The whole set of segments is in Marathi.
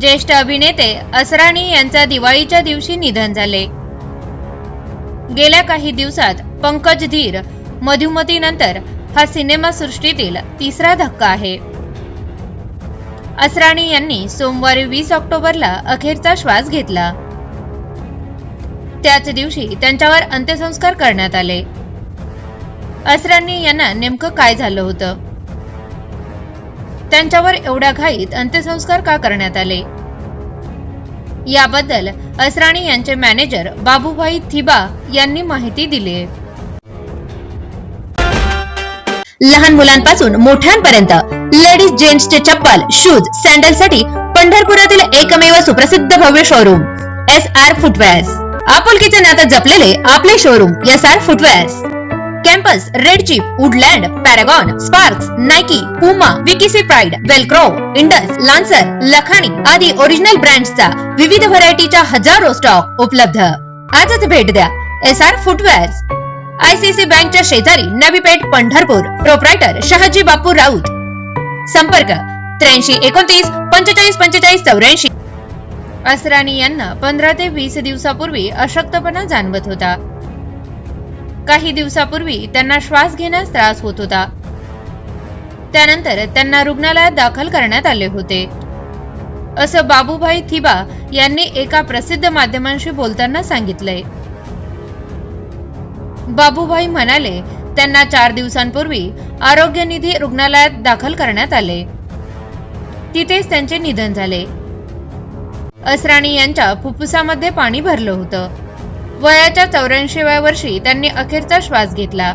ज्येष्ठ अभिनेते असराणी यांचा दिवाळीच्या दिवशी निधन झाले. गेल्या काही दिवसात पंकज धीर मधुमतीनंतर हा सिनेमासृष्टीतील तिसरा धक्का आहे. असराणी यांनी सोमवारी वीस ऑक्टोबरला अखेरचा श्वास घेतला. त्याच दिवशी त्यांच्यावर अंत्यसंस्कार करण्यात आले. असराणी यांना नेमकं काय झालं होतं? त्यांच्यावर एवढ्या घाईत अंत्यसंस्कार का करण्यात आले? याबद्दल असराणी यांचे मॅनेजर बाबूभाई थिबा यांनी माहिती दिली. आहे लहान मुलांपासून मोठ्यांपर्यंत लेडीज जेंट्सचे चप्पल शूज सँडलसाठी पंढरपुरातील एकमेव सुप्रसिद्ध भव्य शोरूम एस आर फुटवेअर्स आपुलकीचे नातं जपलेले आपले showroom S R footwears Campus Red Chief Woodland Paragon Sparx Nike Puma VKC Pride Velcro Indus Lancer Lakhani आदी ओरिजिनल ब्रँडचा विविध व्हरायटीच्या हजारो स्टॉक उपलब्ध. आजच भेट द्या. एस आर फुटवेअर्स आयसीसी बँकच्या शेजारी नवीपेठ पंढरपूर. प्रोप्रायटर शहाजी बापू राऊत. संपर्क त्र्याऐंशी एकोणतीस पंचेचाळीस पंचेचाळीस चौऱ्याऐंशी. असरानी यांना पंधरा ते वीस दिवसापूर्वी अशक्तपणा जाणवत होता. काही दिवसापूर्वी त्यांना श्वास घेण्यास त्रास होत होता. त्यानंतर त्यांना रुग्णालयात दाखल करण्यात आले होते. असं बाबूभाई थिबा यांनी एका प्रसिद्ध माध्यमांशी बोलताना सांगितलंय. बाबूभाई म्हणाले त्यांना चार दिवसांपूर्वी आरोग्य निधी रुग्णालयात दाखल करण्यात आले. तिथेच त्यांचे निधन झाले. असराणी यांच्या फुफ्फुसामध्ये पाणी भरलं होतं. वयाच्या चौऱ्याऐंशीव्या वर्षी त्यांनी अखेरचा श्वास घेतला.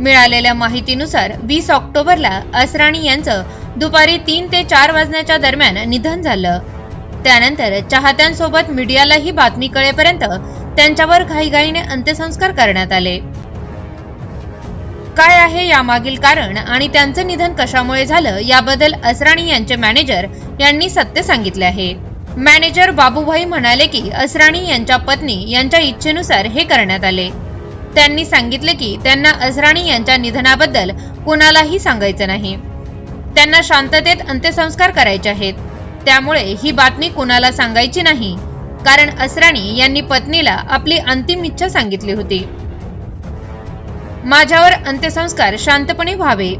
मिळालेल्या माहितीनुसार वीस ऑक्टोबरला असराणी यांचं दुपारी तीन ते चार वाजण्याच्या दरम्यान निधन झालं. त्यानंतर चाहत्यांसोबत मीडियाला ही बातमी कळेपर्यंत त्यांच्यावर घाईघाईने अंत्यसंस्कार करण्यात आले. काय आहे यामागील कारण आणि त्यांचं निधन कशामुळे झालं याबद्दल असराणी यांचे मॅनेजर यांनी सत्य सांगितले आहे. मॅनेजर बाबूभाई म्हणाले की असराणी यांच्या पत्नी यांच्या इच्छेनुसार हे करण्यात आले. त्यांनी सांगितले की त्यांना असराणी यांच्या निधनाबद्दल कुणालाही सांगायचं नाही. त्यांना शांततेत अंत्यसंस्कार करायचे आहेत. त्यामुळे ही बातमी कुणाला सांगायची नाही? कारण असराणी यांनी पत्नीला आपली अंतिम इच्छा सांगितली होती. माझ्यावर अंत्यसंस्कार शांतपणे व्हावे.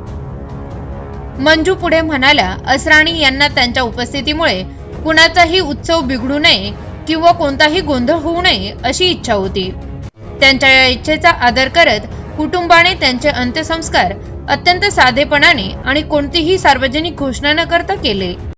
मंजू पुढे म्हणाल्या असराणी यांना त्यांच्या उपस्थितीमुळे कुणाचाही उत्सव बिघडू नये किंवा कोणताही गोंधळ होऊ नये अशी इच्छा होती. त्यांच्या या इच्छेचा आदर करत कुटुंबाने त्यांचे अंत्यसंस्कार अत्यंत साधेपणाने आणि कोणतीही सार्वजनिक घोषणा न करता केले.